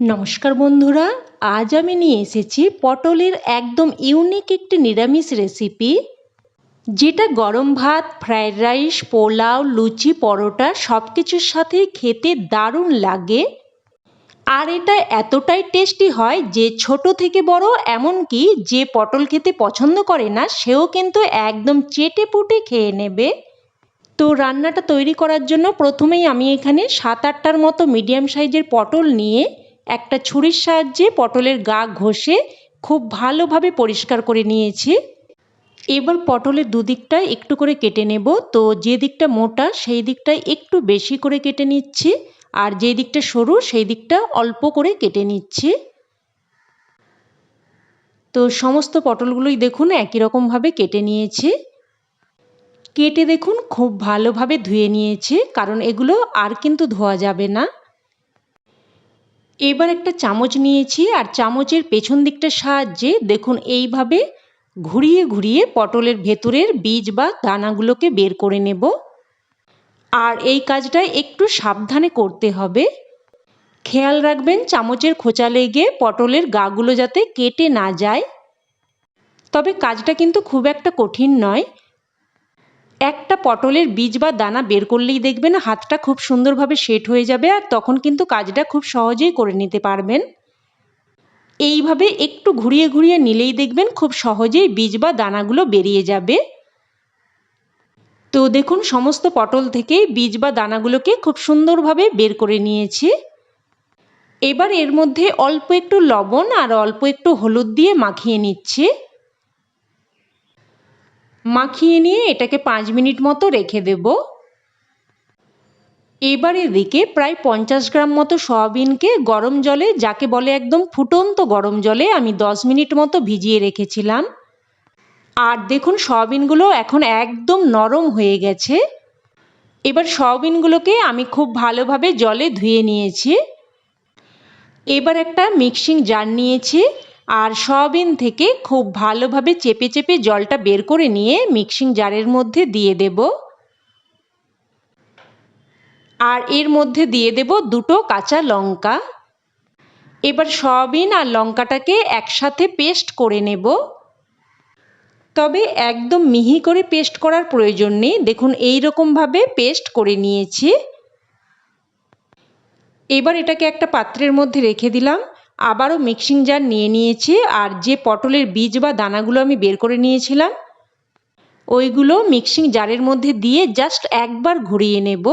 নমস্কার বন্ধুরা, আজ আমি নিয়ে এসেছি পটলের একদম ইউনিক একটি নিরামিষ রেসিপি যেটা গরম ভাত ফ্রায়েড রাইস পোলাও, লুচি, পরোটা সব কিছুর সাথে খেতে দারুণ লাগে। আর এটা এতটাই টেস্টি হয় যে ছোট থেকে বড়, এমনকি যে পটল খেতে পছন্দ করে না, সেও কিন্তু একদম চেটে পুটে খেয়ে নেবে। তো রান্নাটা তৈরি করার জন্য প্রথমেই আমি এখানে সাত আটটার মতো মিডিয়াম সাইজের পটল নিয়ে একটা ছুরির সাহায্যে পটলের গা ঘষে খুব ভালোভাবে পরিষ্কার করে নিয়েছি। এবার পটলের দুদিকটা একটু করে কেটে নেব। তো যে দিকটা মোটা, সেই দিকটা একটু বেশি করে কেটে নিচ্ছি। আর যে দিকটা সরু, সেই দিকটা অল্প করে কেটে নিচ্ছি। তো সমস্ত পটলগুলোই দেখুন একই রকমভাবে কেটে নিয়েছি। কেটে দেখুন খুব ভালোভাবে ধুয়ে নিয়েছি, কারণ এগুলো আর কিন্তু ধোয়া যাবে না। এবার একটা চামচ নিয়েছি, আর চামচের পেছন দিকটার সাহায্যে দেখুন এইভাবে ঘুরিয়ে ঘুরিয়ে পটলের ভেতরের বীজ বা দানাগুলোকে বের করে নেব। আর এই কাজটা একটু সাবধানে করতে হবে। খেয়াল রাখবেন চামচের খোঁচা লেগে পটলের গাগুলো যাতে কেটে না যায়। তবে কাজটা কিন্তু খুব একটা কঠিন নয়। একটা পটলের বীজ বা দানা বের করলেই দেখবেন হাতটা খুব সুন্দরভাবে সেট হয়ে যাবে আর তখন কিন্তু কাজটা খুব সহজেই করে নিতে পারবেন। এইভাবে একটু ঘুরিয়ে ঘুরিয়ে নিলেই দেখবেন খুব সহজেই বীজ বা দানাগুলো বেরিয়ে যাবে। তো দেখুন, সমস্ত পটল থেকে বীজ বা দানাগুলোকে খুব সুন্দরভাবে বের করে নিয়েছি। এবার এর মধ্যে অল্প একটু লবণ আর অল্প একটু হলুদ দিয়ে মাখিয়ে নিচ্ছি। মাখিয়ে নিয়ে এটাকে পাঁচ মিনিট মতো রেখে দেব। এবার এদিকে প্রায় পঞ্চাশ গ্রাম মতো সয়াবিনকে গরম জলে, যাকে বলে একদম ফুটন্ত গরম জলে, আমি দশ মিনিট মতো ভিজিয়ে রেখেছিলাম। আর দেখুন, সয়াবিনগুলো এখন একদম নরম হয়ে গেছে। এবার সয়াবিনগুলোকে আমি খুব ভালোভাবে জলে ধুয়ে নিয়েছি। এবার একটা মিক্সিং জার নিয়েছি। আর সয়াবিন থেকে খুব ভালোভাবে চেপে চেপে জলটা বের করে নিয়ে মিক্সিং জারের মধ্যে দিয়ে দেব। আর এর মধ্যে দিয়ে দেব দুটো কাঁচা লঙ্কা। এবার সয়াবিন আর লঙ্কাটাকে একসাথে পেস্ট করে নেব। তবে একদম মিহি করে পেস্ট করার প্রয়োজন নেই। দেখুন এই রকমভাবে পেস্ট করে নিয়েছি। এবার এটাকে একটা পাত্রের মধ্যে রেখে দিলাম। আবারও মিক্সিং জার নিয়ে নিয়েছি আর যে পটলের বীজ বা দানাগুলো আমি বের করে নিয়েছিলাম, ওইগুলো মিক্সিং জারের মধ্যে দিয়ে জাস্ট একবার ঘুরিয়ে নেব।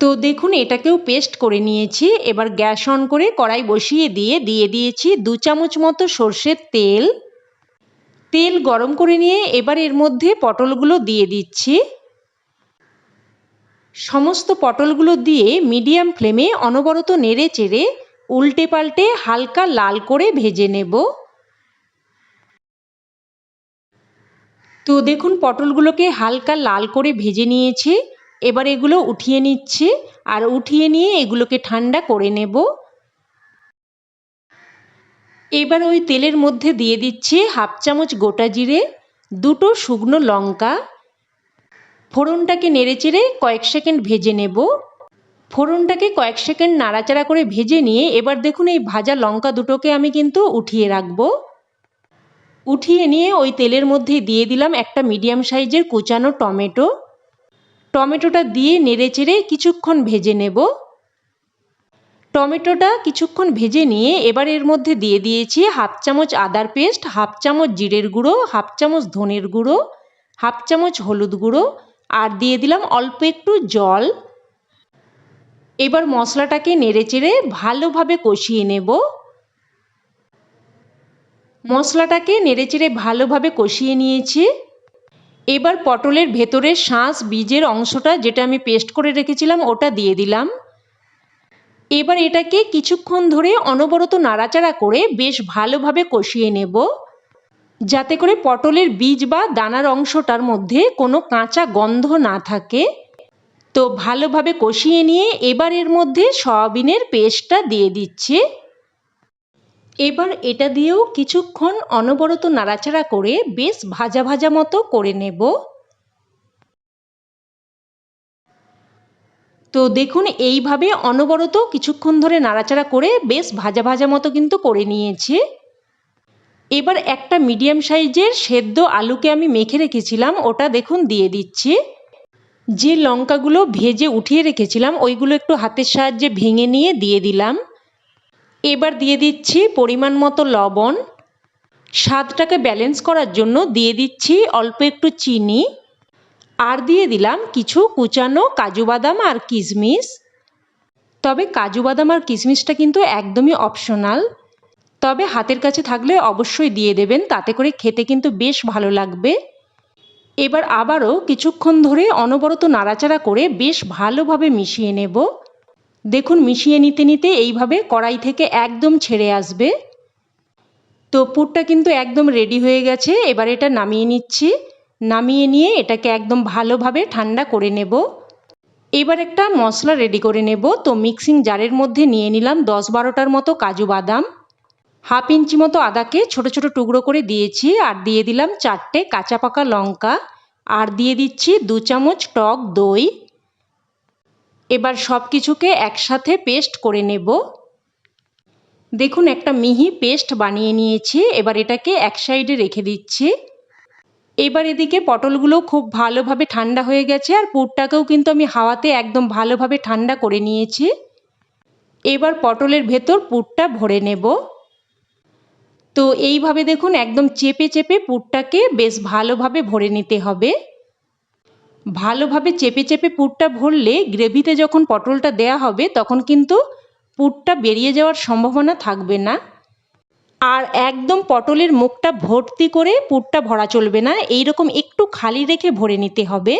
তো দেখুন, এটাকেও পেস্ট করে নিয়েছি। এবার গ্যাস অন করে কড়াই বসিয়ে দিয়ে দিয়ে দিয়েছি দু চামচ মতো সর্ষের তেল। তেল গরম করে নিয়ে এবার এর মধ্যে পটলগুলো দিয়ে দিচ্ছি। সমস্ত পটলগুলো দিয়ে মিডিয়াম ফ্লেমে অনবরত নেড়ে চেড়ে উল্টে পাল্টে হালকা লাল করে ভেজে নেব। তো দেখুন, পটলগুলোকে হালকা লাল করে ভেজে নিয়েছি। এবার এগুলো উঠিয়ে নিচ্ছে আর উঠিয়ে নিয়ে এগুলোকে ঠান্ডা করে নেব। এবার ওই তেলের মধ্যে দিয়ে দিচ্ছি হাফ চামচ গোটা জিরে, দুটো শুকনো লঙ্কা। ফোড়নটাকে নেড়েচেড়ে কয়েক সেকেন্ড ভেজে নেব। ফোড়নটাকে কয়েক সেকেন্ড নাড়াচাড়া করে ভেজে নিয়ে এবার দেখুন এই ভাজা লঙ্কা দুটোকে আমি কিন্তু উঠিয়ে রাখব। উঠিয়ে নিয়ে ওই তেলের মধ্যে দিয়ে দিলাম একটা মিডিয়াম সাইজের কুচানো টমেটো। টমেটোটা দিয়ে নেড়ে চেড়ে কিছুক্ষণ ভেজে নেব। টমেটোটা কিছুক্ষণ ভেজে নিয়ে এবার এর মধ্যে দিয়ে দিয়েছি হাফ চামচ আদার পেস্ট, হাফ চামচ জিরের গুঁড়ো, হাফ চামচ ধনের গুঁড়ো, হাফ চামচ হলুদ গুঁড়ো, আর দিয়ে দিলাম অল্প একটু জল। এবার মশলাটাকে নেড়েচেড়ে ভালোভাবে কষিয়ে নেব। মশলাটাকে নেড়েচেড়ে ভালোভাবে কষিয়ে নিয়েছি। এবার পটলের ভেতরের শাঁস বীজের অংশটা যেটা আমি পেস্ট করে রেখেছিলাম ওটা দিয়ে দিলাম। এবার এটাকে কিছুক্ষণ ধরে অনবরত নাড়াচাড়া করে বেশ ভালোভাবে কষিয়ে নেব। যাতে করে পটলের বীজ বা দানার অংশটার মধ্যে কোনো কাঁচা গন্ধ না থাকে। তো ভালোভাবে কষিয়ে নিয়ে এবার এর মধ্যে সয়াবিনের পেস্টটা দিয়ে দিচ্ছে। এবার এটা দিয়েও কিছুক্ষণ অনবরত নাড়াচাড়া করে বেশ ভাজা ভাজা মতো করে নেব। তো দেখুন, এইভাবে অনবরত কিছুক্ষণ ধরে নাড়াচাড়া করে বেশ ভাজা ভাজা মতো কিন্তু করে নিয়েছি। এবার একটা মিডিয়াম সাইজের সেদ্ধ আলুকে আমি মেখে রেখেছিলাম, ওটা দেখুন দিয়ে দিচ্ছি। যে লঙ্কাগুলো ভেজে উঠিয়ে রেখেছিলাম, ওইগুলো একটু হাতের সাহায্যে ভেঙে নিয়ে দিয়ে দিলাম। এবার দিয়ে দিচ্ছি পরিমাণ মতো লবণ। স্বাদটাকে ব্যালেন্স করার জন্য দিয়ে দিচ্ছি অল্প একটু চিনি। আর দিয়ে দিলাম কিছু কুচানো কাজু বাদাম আর কিশমিশ। তবে কাজু বাদাম আর কিশমিশটা কিন্তু একদমই অপশনাল তবে হাতের কাছে থাকলে অবশ্যই দিয়ে দেবেন, তাতে করে খেতে কিন্তু বেশ ভালো লাগবে। এবার আবারও কিছুক্ষণ ধরে অনবরত নাড়াচাড়া করে বেশ ভালোভাবে মিশিয়ে নেব। দেখুন, মিশিয়ে নিতে নিতে এইভাবে কড়াই থেকে একদম ছেড়ে আসবে। তো পুরটা কিন্তু একদম রেডি হয়ে গেছে। এবার এটা নামিয়ে নিচ্ছি। নামিয়ে নিয়ে এটাকে একদম ভালোভাবে ঠান্ডা করে নেব। এবার একটা মশলা রেডি করে নেব। তো মিক্সিং জারের মধ্যে নিয়ে নিলাম দশ বারোটার মতো কাজু বাদাম। হাফ ইঞ্চি মতো আদাকে ছোট ছোট টুকরো করে দিয়েছি আর দিয়ে দিলাম চারটে কাঁচা পাকা লঙ্কা। আর দিয়ে দিচ্ছি দু চামচ টক দই। এবার সব কিছুকে একসাথে পেস্ট করে নেব। দেখুন একটা মিহি পেস্ট বানিয়ে নিয়েছি, এবার এটাকে এক সাইডে রেখে দিচ্ছি। এবার এদিকে পটলগুলো খুব ভালোভাবে ঠান্ডা হয়ে গেছে আর পুরটাকেও কিন্তু আমি হাওয়াতে একদম ভালোভাবে ঠান্ডা করে নিয়েছি। এবার পটলের ভেতর পুরটা ভরে নেব। তো এইভাবে দেখুন একদম চেপে চেপে পুরটাকে বেশ ভালোভাবে ভরে নিতে হবে। ভালোভাবে চেপে চেপে পুরটা ভরলে গ্রেভিতে যখন পটলটা দেয়া হবে তখন কিন্তু পুরটা বেরিয়ে যাওয়ার সম্ভাবনা থাকবে না। আর একদম পটলের মুখটা ভর্তি করে পুরটা ভরা চলবে না এই রকম একটু খালি রেখে ভরে নিতে হবে।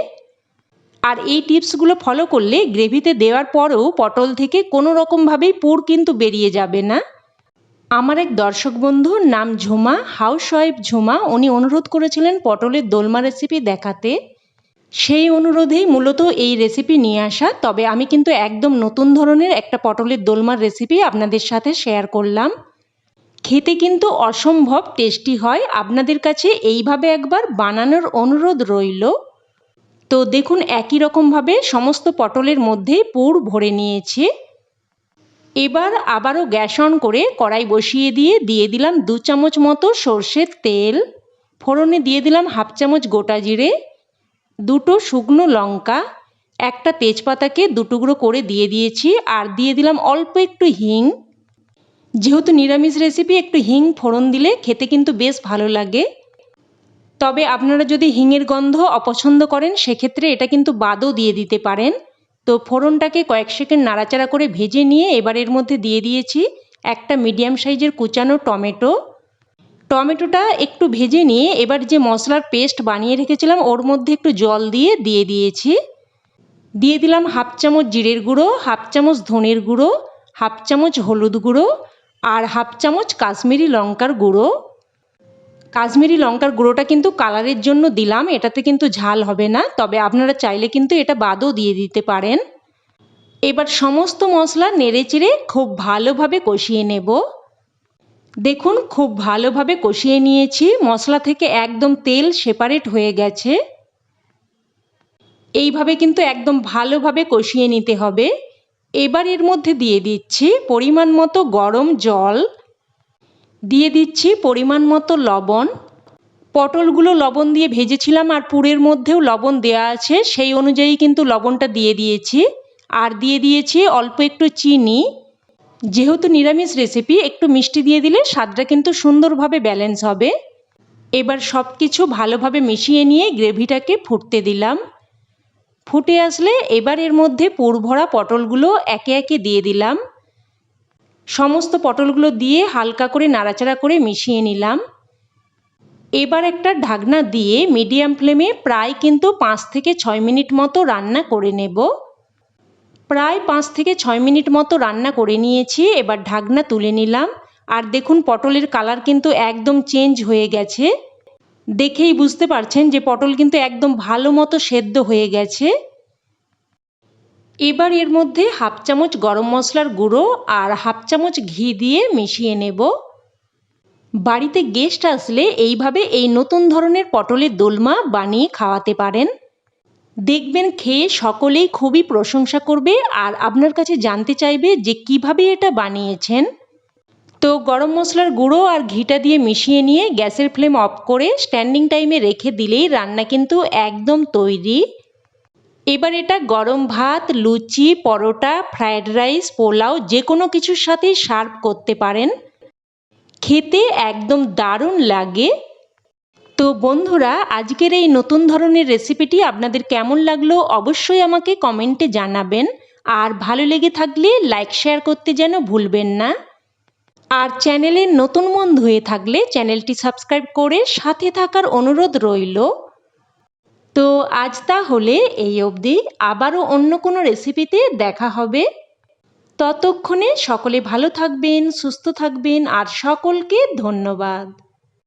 আর এই টিপসগুলো ফলো করলে গ্রেভিতে দেওয়ার পরেও পটল থেকে কোনো রকমভাবেই পুর কিন্তু বেরিয়ে যাবে না। আমার এক দর্শক বন্ধুর নাম ঝুমা হাউস ওয়াইফ ঝুমা। উনি অনুরোধ করেছিলেন পটলের দোলমা রেসিপি দেখাতে। সেই অনুরোধেই মূলত এই রেসিপি নিয়ে আসা। তবে আমি কিন্তু একদম নতুন ধরনের একটা পটলের দোলমার রেসিপি আপনাদের সাথে শেয়ার করলাম। খেতে কিন্তু অসম্ভব টেস্টি হয়। আপনাদের কাছে এইভাবে একবার বানানোর অনুরোধ রইল। তো দেখুন, একই রকমভাবে সমস্ত পটলের মধ্যে পুর ভরে নিয়েছি। এবার আবারও গ্যাস অন করে কড়াই বসিয়ে দিয়ে দিয়ে দিলাম দু চামচ মতো সর্ষের তেল। ফোড়নে দিয়ে দিলাম হাফ চামচ গোটা জিরে, দুটো শুকনো লঙ্কা, একটা তেজপাতাকে দুটুকরো করে দিয়ে দিয়েছি আর দিয়ে দিলাম অল্প একটু হিং। যেহেতু নিরামিষ রেসিপি একটু হিং ফোড়ন দিলে খেতে কিন্তু বেশ ভালো লাগে। তবে আপনারা যদি হিঙের গন্ধ অপছন্দ করেন, সেক্ষেত্রে এটা কিন্তু বাদও দিয়ে দিতে পারেন। তো ফোড়নটাকে কয়েক সেকেন্ড নাড়াচাড়া করে ভেজে নিয়ে এবার এর মধ্যে দিয়ে দিয়েছি একটা মিডিয়াম সাইজের কুচানো টমেটো। টমেটোটা একটু ভেজে নিয়ে এবার যে মশলার পেস্ট বানিয়ে রেখেছিলাম ওর মধ্যে একটু জল দিয়ে দিয়ে দিয়েছি। দিয়ে দিলাম হাফ চামচ জিরের গুঁড়ো, হাফ চামচ ধনের গুঁড়ো, হাফ চামচ হলুদ গুঁড়ো আর হাফ চামচ কাশ্মীরি লঙ্কার গুঁড়ো। কাশ্মীরি লঙ্কার গুঁড়োটা কিন্তু কালারের জন্য দিলাম, এটাতে কিন্তু ঝাল হবে না, তবে আপনারা চাইলে কিন্তু এটা বাদও দিয়ে দিতে পারেন। এবার সমস্ত মশলা নেড়ে চেড়ে খুব ভালোভাবে কষিয়ে নেব। দেখুন, খুব ভালোভাবে কষিয়ে নিয়েছি, মশলা থেকে একদম তেল সেপারেট হয়ে গেছে। এইভাবে কিন্তু একদম ভালোভাবে কষিয়ে নিতে হবে। এবার এর মধ্যে দিয়ে দিচ্ছি পরিমাণ মতো গরম জল। দিয়ে দিচ্ছি পরিমাণ মতো লবণ। পটলগুলো লবণ দিয়ে ভেজেছিলাম আর পুরের মধ্যেও লবণ দেওয়া আছে, সেই অনুযায়ী কিন্তু লবণটা দিয়ে দিয়েছি। আর দিয়ে দিয়েছি অল্প একটু চিনি। যেহেতু নিরামিষ রেসিপি একটু মিষ্টি দিয়ে দিলে স্বাদটা কিন্তু সুন্দরভাবে ব্যালেন্স হবে। এবার সব কিছু ভালোভাবে মিশিয়ে নিয়ে গ্রেভিটাকে ফুটতে দিলাম। ফুটে আসলে এবার এর মধ্যে পুর ভরা পটলগুলো একে একে দিয়ে দিলাম। সমস্ত পটলগুলো দিয়ে হালকা করে নাড়াচাড়া করে মিশিয়ে নিলাম। এবার একটা ঢাকনা দিয়ে মিডিয়াম ফ্লেমে প্রায় কিন্তু পাঁচ থেকে ছয় মিনিট মতো রান্না করে নেব। প্রায় পাঁচ থেকে ছয় মিনিট মতো রান্না করে নিয়েছি, এবার ঢাকনা তুলে নিলাম। আর দেখুন, পটলের কালার কিন্তু একদম চেঞ্জ হয়ে গেছে। দেখেই বুঝতে পারছেন যে পটল কিন্তু একদম ভালো মতো সেদ্ধ হয়ে গেছে। এবার এর মধ্যে হাফ চামচ গরম মশলার গুঁড়ো আর হাফ চামচ ঘি দিয়ে মিশিয়ে নেব। বাড়িতে গেস্ট আসলে এইভাবে এই নতুন ধরনের পটলের দোলমা বানিয়ে খাওয়াতে পারেন। দেখবেন খেয়ে সকলেই খুবই প্রশংসা করবে আর আপনার কাছে জানতে চাইবে যে কীভাবে এটা বানিয়েছেন। তো গরম মশলার গুঁড়ো আর ঘিটা দিয়ে মিশিয়ে নিয়ে গ্যাসের ফ্লেম অফ করে স্ট্যান্ডিং টাইমে রেখে দিলেই রান্না কিন্তু একদম তৈরি। এবার এটা গরম ভাত, লুচি, পরোটা ফ্রায়েড রাইস পোলাও যে কোনো কিছুর সাথেই সার্ভ করতে পারেন। খেতে একদম দারুণ লাগে। তো বন্ধুরা, আজকের এই নতুন ধরনের রেসিপিটি আপনাদের কেমন লাগল অবশ্যই আমাকে কমেন্টে জানাবেন। আর ভালো লেগে থাকলে লাইক শেয়ার করতে যেন ভুলবেন না। আর চ্যানেলের নতুন বন্ধু হয়ে থাকলে চ্যানেলটি সাবস্ক্রাইব করে সাথে থাকার অনুরোধ রইল। তো আজ তাহলে এই অবধি। আবারও অন্য কোনো রেসিপিতে দেখা হবে। ততক্ষণে সকলে ভালো থাকবেন, সুস্থ থাকবেন, আর সকলকে ধন্যবাদ।